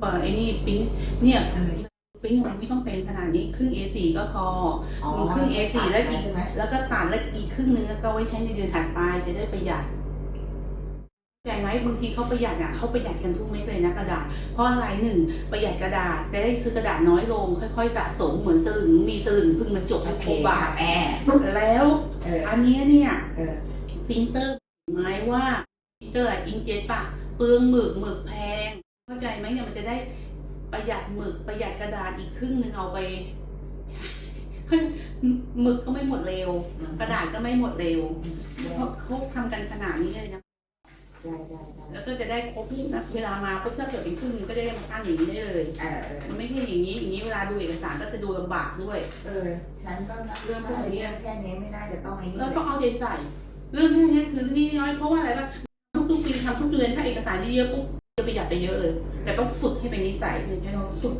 เปิดไอ้นี่ปิ้งเนี่ยปิ้งมันไม่ต้องเต็มขนาดนี้ครึ่ง A4 ก็พออ๋อมีครึ่ง A4 แล้วอีกใช่ไหมแล้วก็ตัดแล้วอีกครึ่งนึงก็เอาไว้ใช้ในเดือนถัดไปจะได้ประหยัดเข้าใจไหมบางทีเขาประหยัดอะเขาประหยัดกันทุกเม็ดเลยนะกระดาษ เพราะอะไรหนึ่งประหยัดกระดาษแต่ได้ซื้อกระดาษน้อยลง ค่อยๆ สะสมเหมือนสลึงมีสลึงเพึ่งมาจบโอให้เคครบบาค่ะทแม่แล้วเอออันเนี้ยเนี่ยเออปรินเตอร์หมายว่าปรินเตอร์อะอิงเจ็ตปะเปลืองหมึกหมึกแพง เข้าใจไหมเนี่ยมันจะได้ประหยัดหมึกประหยัดกระดาษอีกครึ่งหนึ่งเอาไปใช้หมึกก็ไม่หมดเร็ว กระดาษก็ไม่หมดเร็วเพราะเขาทำกันขนาดนี้เลยนะได้ได้ได้แล้วก็จะได้ครบนะเวลามาปุ๊บถ้าเกิดเป็นครึ่งหนึงก็จะได้มาตั้งอย่างนี้ได้เลยเออเออมันไม่ใช่อย่างนี้อย่างนี้เวลาดูเอกสารก็จะดูลำบากด้วย เออ ฉันก็เรื่องพวกนี้แค่นี้ไม่น่าจะต้องไอ้นี่แล้วก็เอาใจใส่ เรื่องแค่นี้คือนี่น้อยเพราะว่าอะไรปะทุกๆปีทำทุกเดือนถ้าเอกสารเยอะๆปุ๊บ จะประหยัดไปเยอะเลย แต่ต้องฝึกให้เป็นนิสัยคือใช้คำว่าฝึก